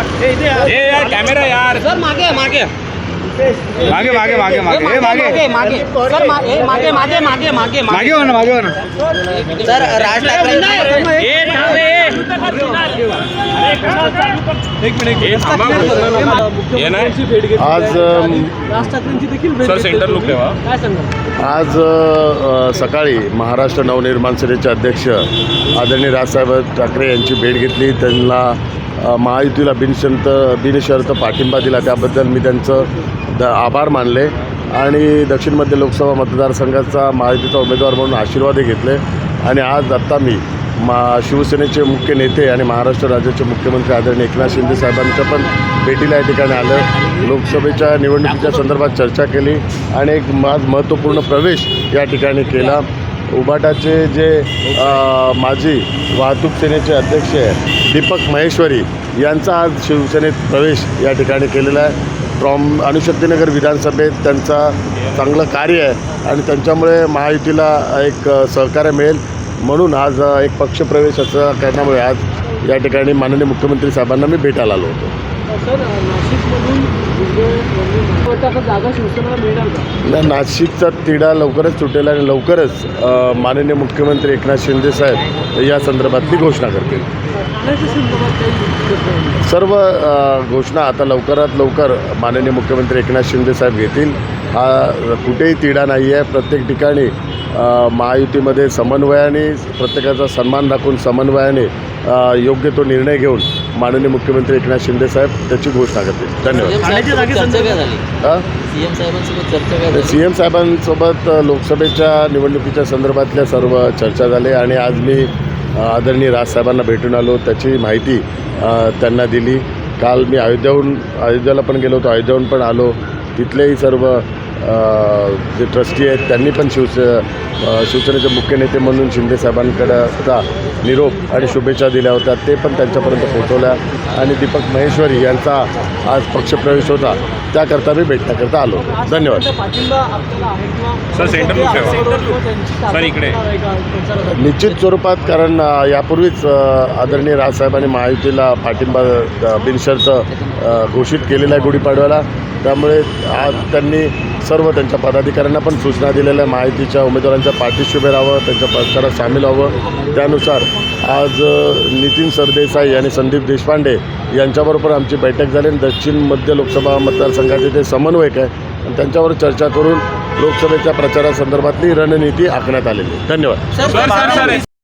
ए यार कॅमेरा यार. सर मागे मागे. मागे मागे मागे मागे. हे मागे मागे. मागे. सर मागे मागे मागे मागे मागे. हो ना मागे हो ना. सर राज ठाकरे थांबा नाही. आज सर सेंटर लुक ठेवा आज सकाळी महाराष्ट्र नवनिर्माण सेनेचे अध्यक्ष आदरणीय राजसाहेब ठाकरे यांची भेट घेतली. त्यांना महायुतीला बिनशंत बिनशर्त पाठिंबा दिला. त्याबद्दल मी त्यांचं द आभार मानले. आणि दक्षिण मध्य लोकसभा मतदारसंघाचा महायुतीचा उमेदवार म्हणून आशीर्वादही घेतले. आणि आज आत्ता मी मा शिवसेनेचे मुख्य नेते आणि महाराष्ट्र राज्याचे मुख्यमंत्री आदरणीय एकनाथ शिंदे साहेबांच्या पण भेटीला या ठिकाणी आलं. लोकसभेच्या निवडणुकीच्या संदर्भात चर्चा केली आणि एक आज महत्त्वपूर्ण प्रवेश या ठिकाणी केला. उबाटाचे जे माजी वाहतूक सेनेचे अध्यक्ष दीपक महेश्वरी यांचा आज शिवसेनेत प्रवेश या ठिकाणी केलेला आहे. ट्रॉम अणुशक्तीनगर विधानसभेत त्यांचा चांगलं कार्य आहे आणि त्यांच्यामुळे महायुतीला एक सहकार्य मिळेल. म्हणून आज एक पक्षप्रवेश असं कारणामुळे आज या ठिकाणी माननीय मुख्यमंत्री साहेबांना मी भेटायला आलो होतो. नाही ना- नाशिकचा तिढा लवकरच सुटेल आणि लवकरच माननीय मुख्यमंत्री एकनाथ शिंदे साहेब या संदर्भातली घोषणा करतील. सर्व घोषणा आता लवकरात लवकर माननीय मुख्यमंत्री एकनाथ शिंदे साहेब घेतील. हा कुठेही तिढा नाही आहे प्रत्येक ठिकाणी महायुतीमध्ये समन्वयाने प्रत्येकाचा सन्मान राखून समन्वयाने योग्य तो निर्णय घेऊन माननीय मुख्यमंत्री एकनाथ शिंदे साहेब त्याची घोषणा करतील. धन्यवाद. सी एम साहेबांसोबत लोकसभेच्या निवडणुकीच्या संदर्भातल्या सर्व चर्चा झाली आणि आज मी आदरणीय राजसाहेबांना भेटून आलो. त्याची माहिती त्यांना दिली. काल मी अयोध्याहून अयोध्याला पण गेलो होतो. अयोध्याहून पण आलो. तिथलेही सर्व जे ट्रस्टी आहेत त्यांनी पण शिवसे शिवसेनेचे मुख्य नेते म्हणून शिंदे साहेबांकडचा निरोप आणि शुभेच्छा दिल्या होत्या. ते पण त्यांच्यापर्यंत पोहोचवल्या. आणि दीपक महेश्वरी यांचा आज पक्षप्रवेश होता. त्याकरता मी भेटण्याकरता आलो. धन्यवाद. सर, सेंटर इकडे. निश्चित स्वरूपात कारण यापूर्वीच आदरणीय राजसाहेबांनी महायुतीला पाठिंबा बिनशर्त घोषित केलेला आहे गुढीपाडव्याला. त्यामुळे आज त्यांनी सर्व त्यांच्या पदाधिकाऱ्यांना पण सूचना दिलेल्या आहे उमेदवारांच्या पाठीशी उभे राहावं त्यांच्या प्रचारात सामील व्हावं. त्यानुसार आज नितीन सरदेसाई आणि संदीप देशपांडे यांच्याबरोबर आमची बैठक झाली आणि दक्षिण मध्य लोकसभा मतदारसंघाचे ते समन्वयक आहे आणि त्यांच्यावर चर्चा करून लोकसभेच्या प्रचारासंदर्भातली रणनीती आखण्यात आलेली धन्यवाद.